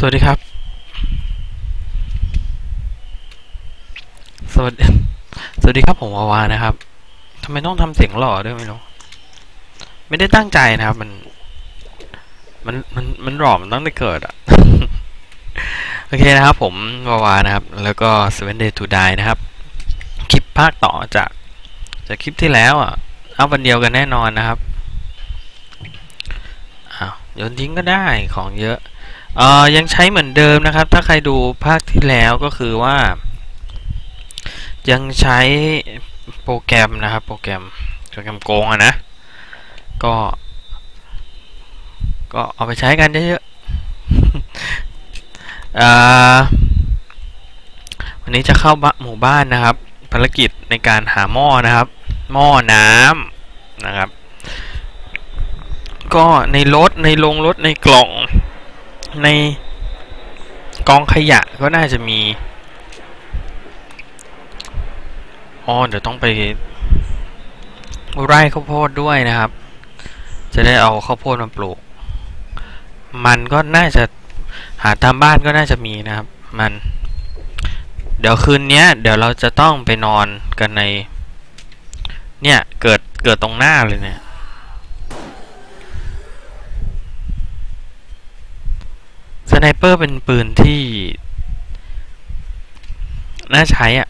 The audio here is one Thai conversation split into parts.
สวัสดีครับ สวัสดี สวัสดีครับผมวาวานะครับทำไมต้องทำเสียงหล่อด้วยไม่รู้ ไม่ได้ตั้งใจนะครับ มัน มัน มัน มันหล่อมันตั้งแต่เกิดอะโอเคนะครับ ผมวาวานะครับ แล้วก็ Seven Day to Die นะครับ คลิปภาคต่อจาก จากคลิปที่แล้วอะ เอาวันเดียวกันแน่นอนนะครับ อ้าวโยนทิ้งก็ได้ของเยอะ เอ่อยังใช้เหมือนเดิมนะครับ ถ้าใครดูภาคที่แล้วก็คือว่า ยังใช้โปรแกรมนะครับ โปรแกรมโปรแกรมโกงอะนะ ก็ ก็เอาไปใช้กันเยอะๆอ่อวันนี้จะเข้าหมู่บ้านนะครับ ภารกิจในการหาหม้อนะครับ หม้อน้ำนะครับ ก็ในรถในโรงรถในกล่อง ในกองขยะก็น่าจะมี อ๋อ เดี๋ยวต้องไปไร่ข้าวโพดด้วยนะครับ จะได้เอาข้าวโพดมาปลูก มันก็น่าจะหาตามบ้านก็น่าจะมีนะครับ มัน เดี๋ยวคืนนี้เดี๋ยวเราจะต้องไปนอนกันใน เนี่ย เกิดเกิดตรงหน้าเลยเนี่ย สไนเปอร์เป็นปืนที่น่าใช้อะ่ะ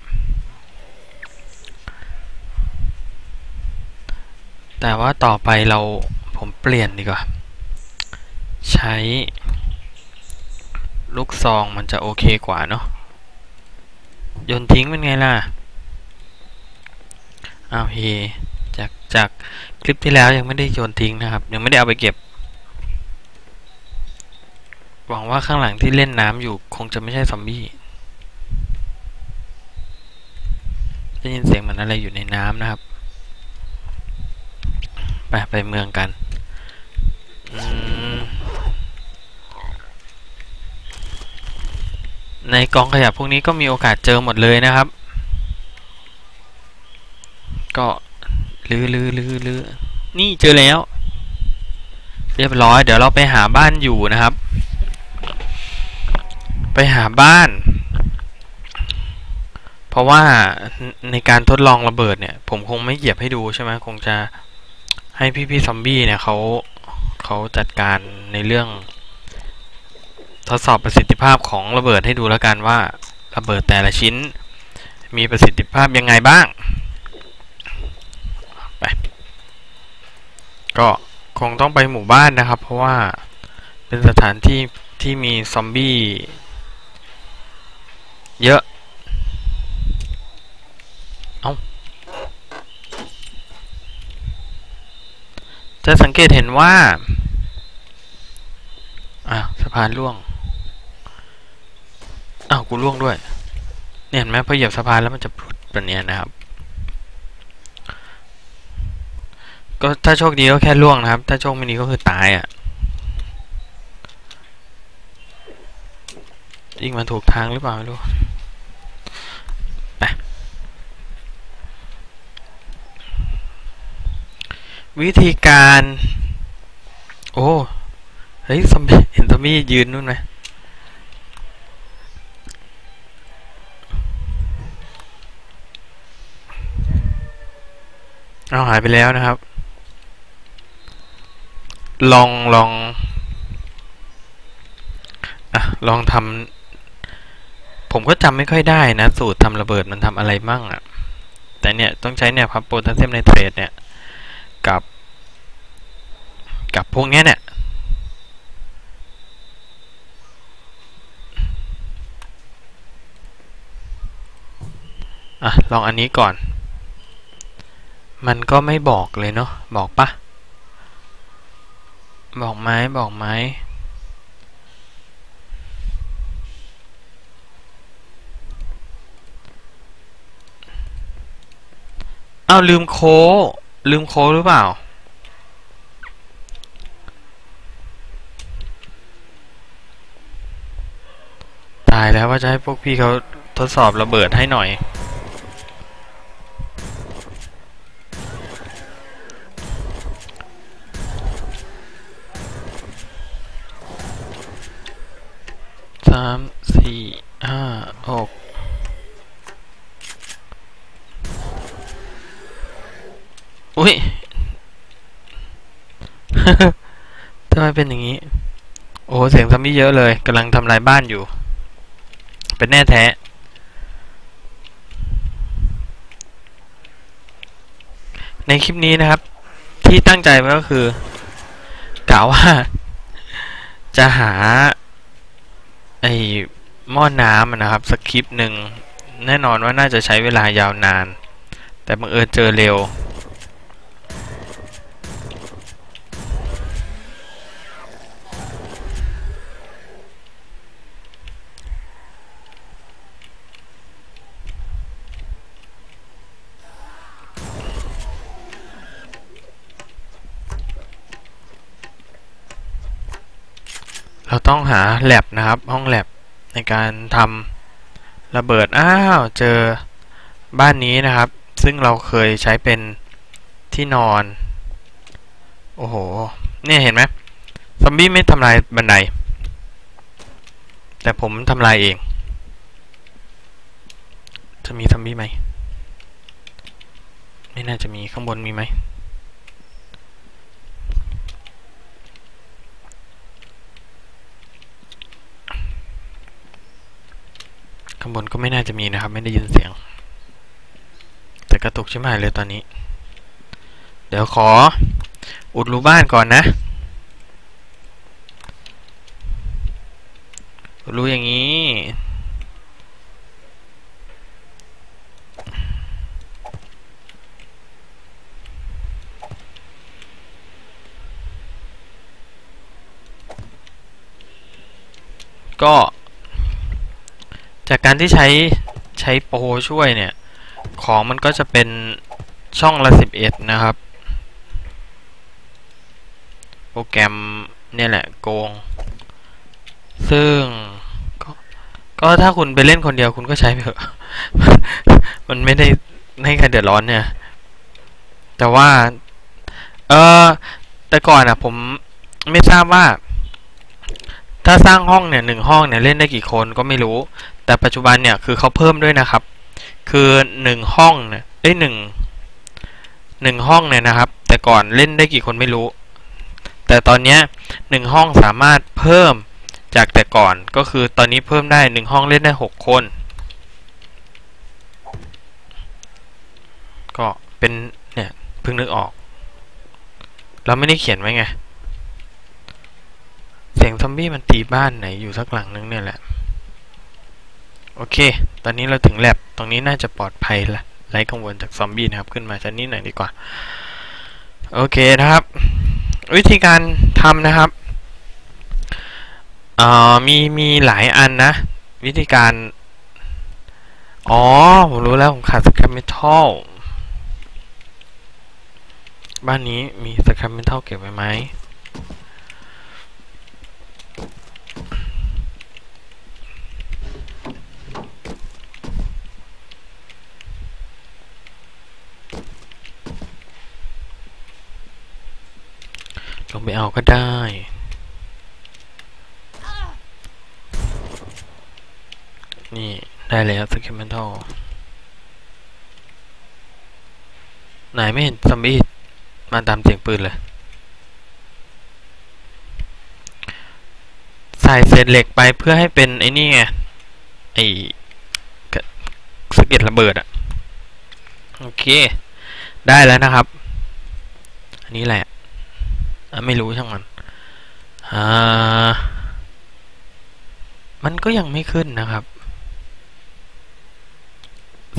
แต่ว่าต่อไปเราผมเปลี่ยนดีกว่า ใช้ ลูกซองมันจะโอเคกว่าเนาะโยนทิ้งเป็นไงล่ะ อ้าวเฮจากจากคลิปที่แล้วยังไม่ได้โยนทิ้งนะครับ ยังไม่ได้เอาไปเก็บ หวังว่าข้างหลังที่เล่นน้ำอยู่คงจะไม่ใช่ซอมบี้ได้ยินเสียงเหมือนอะไรอยู่ในน้ำนะครับ ไปไปเมืองกันในกองขยะพวกนี้ก็มีโอกาสเจอหมดเลยนะครับ ก็ลือลือลือลือนี่เจอแล้ว เรียบร้อย เดี๋ยวเราไปหาบ้านอยู่นะครับ ไปหาบ้าน เพราะว่าในการทดลองระเบิดเนี่ย ผมคงไม่เหยียบให้ดูใช่ไหมคงจะให้พี่ๆซอมบี้เนี่ยเขาเขาจัดการในเรื่อง ทดสอบประสิทธิภาพของระเบิดให้ดูแล้วกันว่า ระเบิดแต่ละชิ้น มีประสิทธิภาพยังไงบ้างไปก็คงต้องไปหมู่บ้านนะครับ เพราะว่าเป็นสถานที่ที่มีซอมบี้ เยอะเอาจะสังเกตเห็นว่า อะสะพานล่วงอ้าวกูล่วงด้วย เนี่ยเห็นไหมพอเหยียบสะพานแล้วมันจะพุดแบบนี้นะครับ ก็ถ้าโชคดีก็แค่ล่วงนะครับ ถ้าโชคไม่ดีก็คือตายอะ่ะยิงมันถูกทางหรือเปล่าไม่รู้ ไป วิธีการ โอ้ เฮ้ยซอมบี้เห็นซอมบี้ยืนนู่นไหมเอาหายไปแล้วนะครับ ลองลองอะลองทำผมก็จำไม่ค่อยได้นะ สูตรทำระเบิดมันทำอะไรมั่งอะ่ะ แต่เนี่ย ต้องใช้เนี่ยพับโพแทสเซียมไนเตรตเนี่ย กับ กับพวกนี้เนี่ยอะ ลองอันนี้ก่อน มันก็ไม่บอกเลยเนาะ บอกปะ บอกไหมบอกไหมอ้าวลืมโค ลืมโค้ดหรือเปล่า ตายแล้วว่าจะให้พวกพี่เขาทดสอบระเบิดให้หน่อย สามสี่ห้าหกอุ้ย ทำไมเป็นอย่างนี้ โอ้ เยอมบี้เยอะเลยกำลังทำลายบ้านอยู่ เป็นแน่แท้ ในคลิปนี้นะครับ ที่ตั้งใจไว้ก็คือกล่าวว่า จะหา ไอ้หม้อน้ำนะครับสักคลิปหนึ่งแน่นอนว่าน่าจะใช้เวลายาวนาน แต่บังเอิญเจอเร็ว ต้องหาแลบนะครับ ห้องแลบในการทำระเบิด อ้าว เจอบ้านนี้นะครับ ซึ่งเราเคยใช้เป็นที่นอน โอ้โห เนี่ยเห็นไหมซอมบี้ไม่ทำลายบันได แต่ผมทำลายเอง จะมีซอมบี้ไหม ไม่น่าจะมีข้างบนมีไหม ข้างบนก็ไม่น่าจะมีนะครับ ไม่ได้ยินเสียง แต่กระตุกใช่ไหมเลยตอนนี้ เดี๋ยวขอ อุดรูบ้านก่อนนะ รูอย่างนี้ก็ การที่ใช้ใช้โปรช่วยเนี่ย ของมันก็จะเป็นช่องละสิบเอ็ดนะครับ โปรแกรมเนี่ยแหละโกง ซึ่งก็ก็ถ้าคุณไปเล่นคนเดียวคุณก็ใช้ไปเถอะ มันไม่ได้ให้ใครเดือดร้อนเนี่ย แต่ว่า เออแต่ก่อนอะ ผมไม่ทราบว่า ถ้าสร้างห้องเนี่ยหนึ่งห้องเนี่ยเล่นได้กี่คนก็ไม่รู้ แต่ปัจจุบันเนี่ยคือเขาเพิ่มด้วยนะครับ คือหนึ่งห้องเนี่ยเอ้ยหนึ่งหนึ่งห้องเนี่ยนะครับ แต่ก่อนเล่นได้กี่คนไม่รู้ แต่ตอนเนี้ยหนึ่งห้องสามารถเพิ่มจากแต่ก่อนก็คือตอนนี้เพิ่มได้หนึ่งห้องเล่นได้หกคน ก็เป็นเนี่ยเพิ่งนึกออก เราไม่ได้เขียนไว้ไง สียงซอมบี้มันตีบ้านไหนอยู่สักหลังนึงเนี่ยแหละ โอเค ตอนนี้เราถึงแลบตรงนี้น่าจะปลอดภัยละไร้กังวลจากซอมบี้นะครับ ขึ้นมาชั้นนี้หน่อยดีกว่า โอเคนะครับ วิธีการทำนะครับเอ่อมีมีหลายอันนะ วิธีการ อ๋อ ผมรู้แล้ว ผมขาดสครมเมทัลบ้านนี้มีสครมเมทัลเก็บไว้ไหม ลงไปเอาก็ได้ นี่ได้แล้วสกิมเมนทัลไหนไม่เห็นซอมบี้มาตามเสียงปืนเลย ใส่เศษเหล็กไปเพื่อให้เป็นไอ้นี่ไง ไอ้สเก็ดระเบิดอะโอเค ได้แล้วนะครับ อันนี้แหละ ไม่รู้ช่างมันอ่ามันก็ยังไม่ขึ้นนะครับ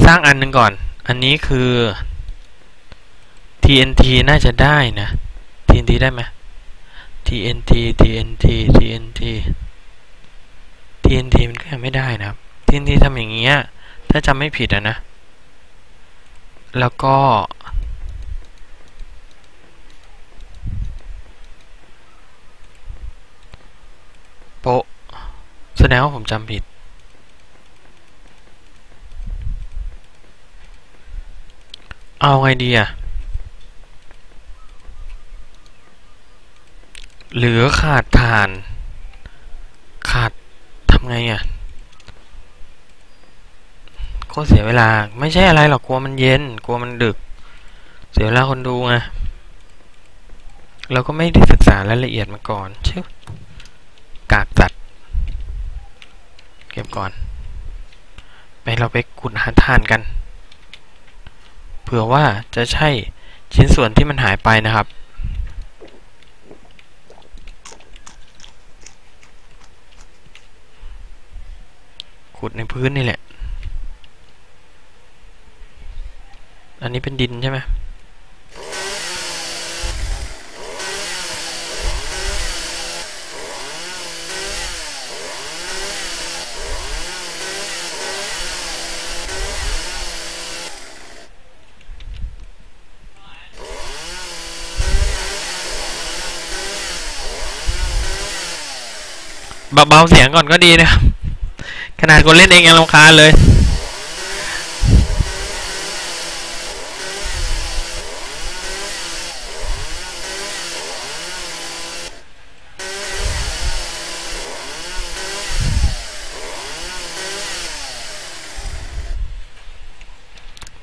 สร้างอันหนึ่งก่อน อันนี้คือ TNT น่าจะได้นะ TNT ได้ไหม TNT TNT TNT TNT มันก็ยังไม่ได้นะครับ TNT ทำอย่างเงี้ย ถ้าจำไม่ผิดอะนะ แล้วก็ โปะแสดงว่าผมจำผิด เอาไงดีอะ เหลือขาดฐาน ขาดทำไงอะโคตรเสียเวลา ไม่ใช่อะไรหรอกกลัวมันเย็น กลัวมันดึก เสียเวลาคนดูไงเราก็ไม่ได้ศึกษารายละเอียดมาก่อนชึ กากจัด เก็บก่อน ไปเราไปขุดหาทานกัน เผื่อว่าจะใช่ชิ้นส่วนที่มันหายไปนะครับขุดในพื้นนี่แหละ อันนี้เป็นดินใช่ไหม เบาๆเสียงก่อนก็ดีนะครับ ขนาดคนเล่นเองยังรำคาญเลย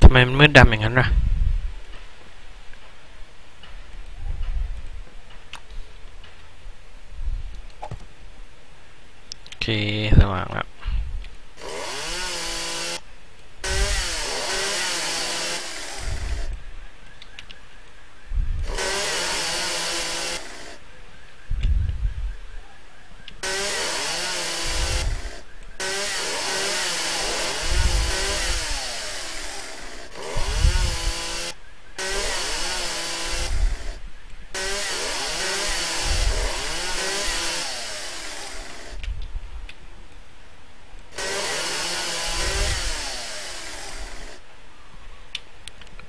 ทำไมมันมืดดำอย่างนั้นล่ะ โอเค สว่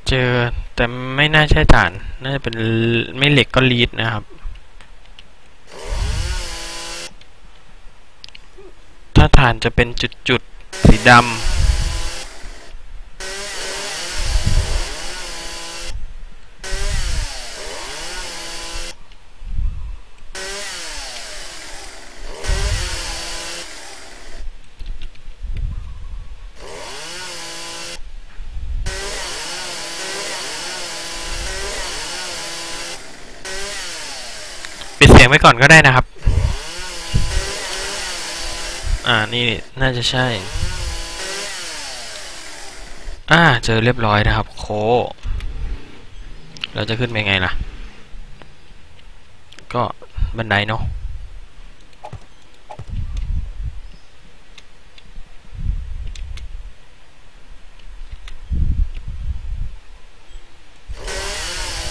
เจอแต่ไม่น่าใช่ฐาน น่าจะเป็นไม่เหล็กก็ลีดนะครับ ถ้าฐานจะเป็นจุดๆ สีดำ สียงไว้ก่อนก็ได้นะครับ อ่า นี่น่าจะใช่ อ่า เจอเรียบร้อยนะครับ โค เราจะขึ้นไปไงล่ะ ก็บันไดเนาะ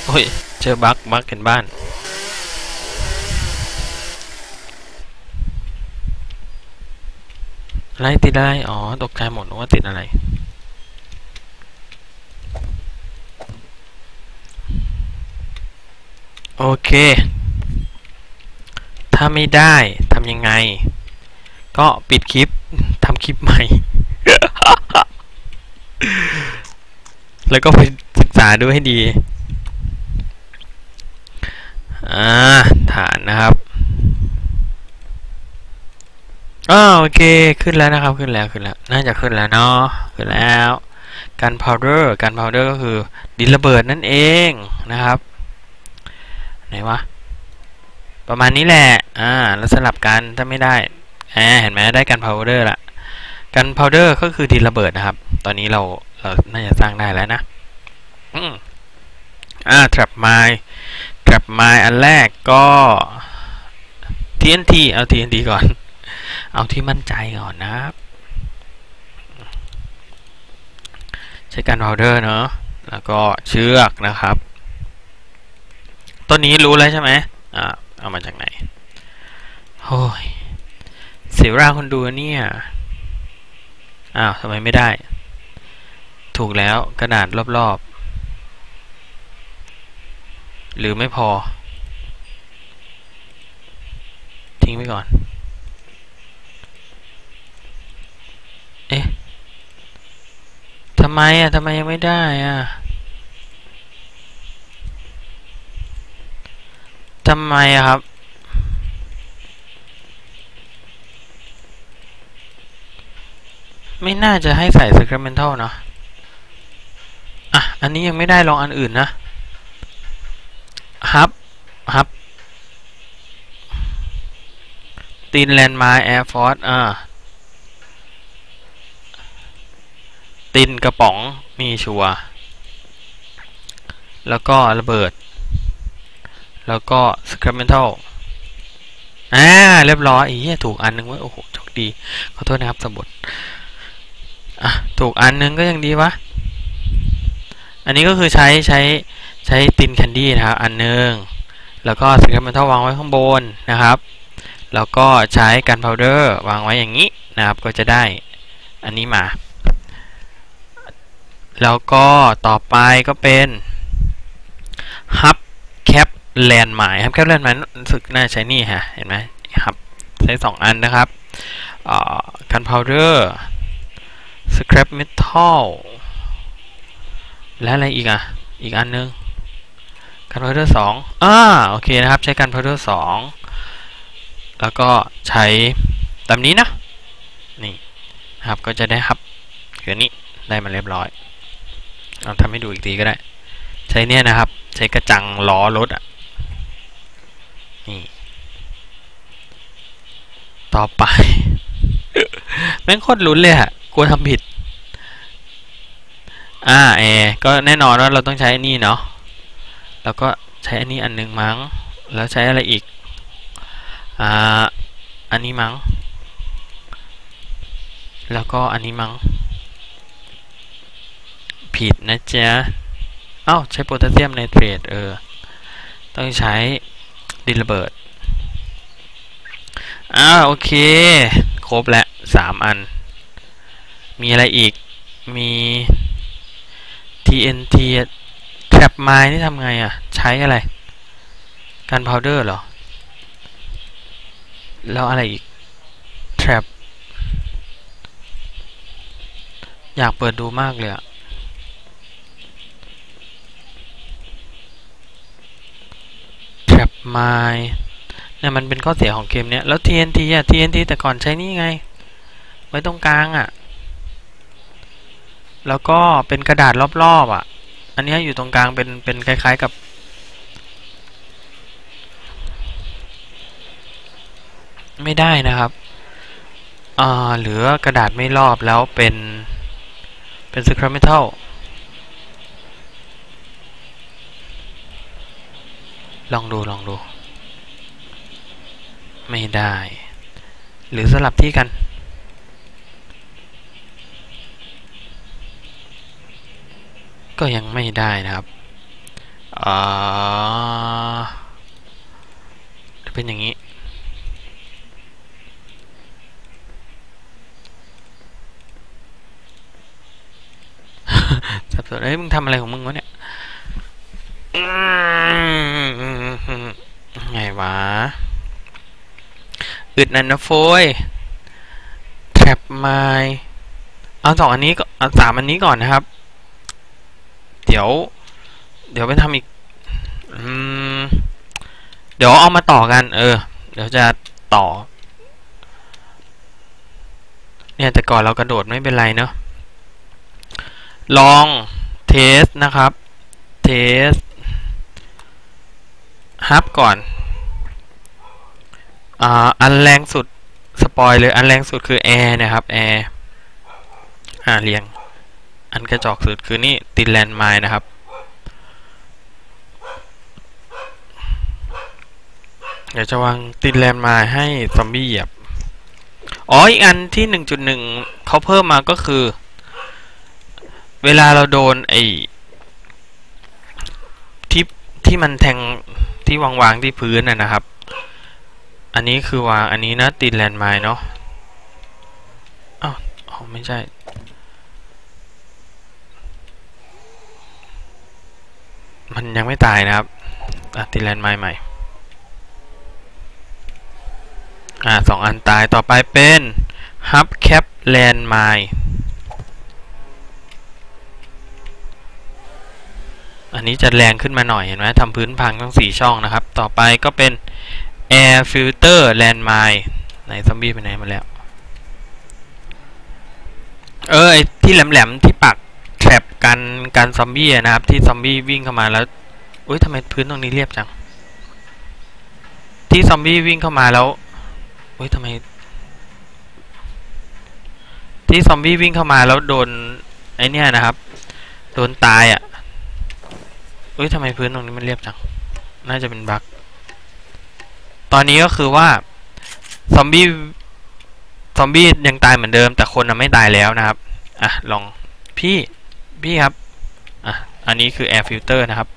โอ้ย เจอบั๊กบั๊กเห็นบ้าน อะ ไรติดอะไร อ๋อ ตกใจหมดว่าติดอะไร โอเค ถ้าไม่ได้ทำยังไง ก็ปิดคลิปทำคลิปใหม่ แล้วก็ไปศึกษาดูให้ดี อ่า ฐานนะครับ อ่าโอเคขึ้นแล้วนะครับขึ้นแล้วขึ้นแล้วน่าจะขึ้นแล้วเนาะขึ้นแล้วกันพาวเดอร์กันพาวเดอร์ก็คือดินระเบิดนั่นเองนะครับไหนวะประมาณนี้แหละอ่าแล้วสลับกันถ้าไม่ได้อ่าเห็นไหมได้กันพาวเดอร์ละกันพาวเดอร์ก็คือดินระเบิดนะครับ ตอนนี้เราเราน่าจะสร้างได้แล้วนะอืมอ่า trap mine trap mine อันแรกก็ TNT เอา TNT ก่อน เอาที่มั่นใจก่อนนะครับใช้การพาวเดอร์เนาะแล้วก็เชือกนะครับต้นนี้รู้แล้วใช่ไหมอ่าเอามาจากไหนโอ้ยเสียเวลาคนดูเนี่ยอ้าวทำไมไม่ได้ ถูกแล้วกระดาษรอบๆ หรือไม่พอ ทิ้งไว้ก่อน เอ๊ะ ทำไมอะทำไมยังไม่ได้อะทำไมครับ ไม่น่าจะให้ใส่ Sacramental เนาะอะ อันนี้ยังไม่ได้ลองอันอื่นนะฮับฮับตีนแลนด์มาแอร์ฟอร์สอ่า ตินกระป๋องมีชัวแล้วก็ระเบิด แล้วก็สครั m เมนทัลอ่าเรียบร้อยอีถูกอันนึงไว้โอ้โหโชคดี ขอโทษนะครับสมบทอะถูกอันนึงก็ยังดีวะ อันนี้ก็คือใช้ใช้ใช้ตินแคนดี้นะครับอันนึง แล้วก็สครั m เมนทัลวางไว้ข้างบนนะครับ แล้วก็ใช้กันพาวเดอร์วางไว้อย่างนี้นะครับ ก็จะได้อันนี้มา แล้วก็ต่อไปก็เป็นฮับแคปแลนด์หมายฮับแคปแลนด์หมายรู้สึกน่าใช้นี่ฮะเห็นไหมฮับใช้สองอันนะครับกันพาวเดอร์สครับเมทัลและอะไรอีกอะ อีกอันนึงกันพาวเดอร์สองอ่าโอเคนะครับ ใช้กันพาวเดอร์สองแล้วก็ใช้ตามนี้นะ นี่ครับก็จะได้ฮับคือนี้ได้มาเรียบร้อย เราทำให้ดูอีกทีก็ได้ ใช้เนี่ยนะครับ ใช้กระจังล้อรถอะนี่ต่อไป แม่งโคตรลุ้นเลยอะกลัวทำผิด อ่าแอก็แน่นอนว่าเราต้องใช้อันนี้เนาะแล้วก็ใช้อันนี้อันหนึ่งมั้ง แล้วใช้อะไรอีก อ่า อันนี้มั้ง แล้วก็อันนี้มั้ง ผิดนะจ๊ะเอ้าใช้โพแทสเซียมไนเตรตเออ ต้องใช้ดินระเบิดอ่าโอเค ครบแล้วสามอัน มีอะไรอีก มี TNT trap mine นี่ทำไงอะ ใช้อะไรกันพาวเดอร์เหรอ แล้วอะไรอีก trap อยากเปิดดูมากเลยอะ trap mine เนี่ยมันเป็นข้อเสียของเกมเนี้ย แล้ว TNT อะ TNT แต่ก่อนใช้นี่ไง ไว้ตรงกลางอะ แล้วก็เป็นกระดาษรอบๆอะ อันนี้อยู่ตรงกลางเป็นเป็นคล้าย ๆกับ ไม่ได้นะครับอ่าเหลือกระดาษไม่รอบแล้วเป็นเป็นสครัมเมทัล ลองดูลองดู ไม่ได้ หรือสลับที่กันก็ยังไม่ได้นะครับอ่าเป็นอย่างนี้ สับสนเอ้ย มึงทำอะไรของมึงวะเนี่ย ไงวะ อึดนั่นนะโฟยแท็บไม้เอาสองอันนี้ก็เอาสามอันนี้ก่อนนะครับ เดี๋ยว เดี๋ยวไปทำอีกอืมเดี๋ยวเอามาต่อกัน เออ เดี๋ยวจะต่อ เนี่ยแต่ก่อนเรากระโดดไม่เป็นไรเนาะลองเทสนะครับ เทส ฮับก่อนอ่าอันแรงสุดสปอยเลยอันแรงสุดคือแอร์นะครับแอร์อ่าเรียง อันกระจอกสุดคือนี่ตินแลนด์ไมล์นะครับเดี๋ยวจะวางตินแลนด์ไมล์ให้ซอมบี้เหยียบอ๋ออีกอันที่หนึ่งจุดหนึ่งเขาเพิ่มมาก็คือ เวลาเราโดนไอ้ที่ที่มันแทง ที่วางวางที่พื้นน่ะนะครับ อันนี้คือวางอันนี้นะติดแลนด์ไมล์เนาะอ้าวอ๋อไม่ใช่มันยังไม่ตายนะครับติดแลนด์ไมล์ใหม่ อ่าสองอันตายต่อไปเป็นฮับแคปแลนด์ไมล์ นี้จะแรงขึ้นมาหน่อยเห็นไหมทำพื้นพังทั้งสี่ช่องนะครับ ต่อไปก็เป็น Air Filter Landmine ไหนซอมบี้ไปไหนมาแล้ว เออไอที่แหลมๆที่ปักแทรปกันกันซอมบี้นะครับ ที่ซอมบี้วิ่งเข้ามาแล้วอุ้ยทำไมพื้นตรงนี้เรียบจัง ที่ซอมบี้วิ่งเข้ามาแล้วอุ้ยทำไม ที่ซอมบี้วิ่งเข้ามาแล้วโดนไอเนี้ยนะครับ โดนตายอะ่ะ เอ้ยทำไมพื้นตรงนี้มันเรียบจัง น่าจะเป็นบั๊กตอนนี้ก็คือว่า ซอมบี้ ซอมบี้ยังตายเหมือนเดิม แต่คนไม่ตายแล้วนะครับ อะ ลอง พี่ พี่ครับ อะ อันนี้คือ air filter นะครับ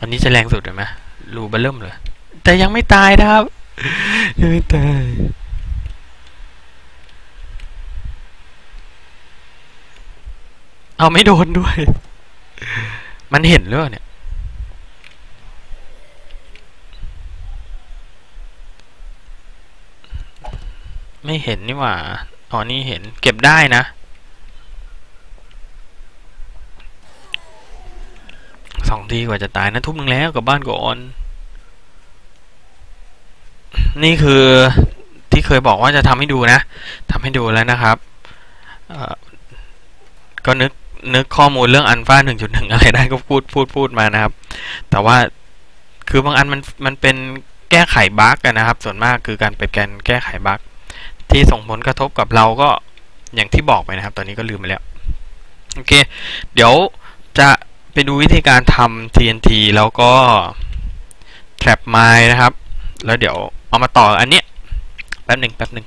อันนี้จะแรงสุดเลยไหมรูเบลเริ่มเลย แต่ยังไม่ตายนะครับ ยังไม่ตาย เอาไม่โดนด้วย มันเห็นหรือเปล่าเนี่ย ไม่เห็นนี่หว่า อ๋อ นี่เห็น เก็บได้นะ สองทีกว่าจะตายนะ ทุบหนึ่งแล้วกับบ้านก่อน นี่คือที่เคยบอกว่าจะทำให้ดูนะ ทำให้ดูแล้วนะครับก็นึก นึกข้อมูลเรื่องอันฟ้าหนึ่งจุดหนึ่งอะไรได้ก็พูดพูดพูดมานะครับ แต่ว่าคือบางอันมันมันเป็นแก้ไขบั๊กนะครับ ส่วนมากคือการเป็นการแก้ไขบั๊กที่ส่งผลกระทบกับเราก็อย่างที่บอกไปนะครับ ตอนนี้ก็ลืมไปแล้ว โอเค เดี๋ยวจะไปดูวิธีการทำ TNT แล้วก็ trap mine นะครับ แล้วเดี๋ยวเอามาต่ออันเนี้ยแป๊บหนึ่งแป๊บหนึ่ง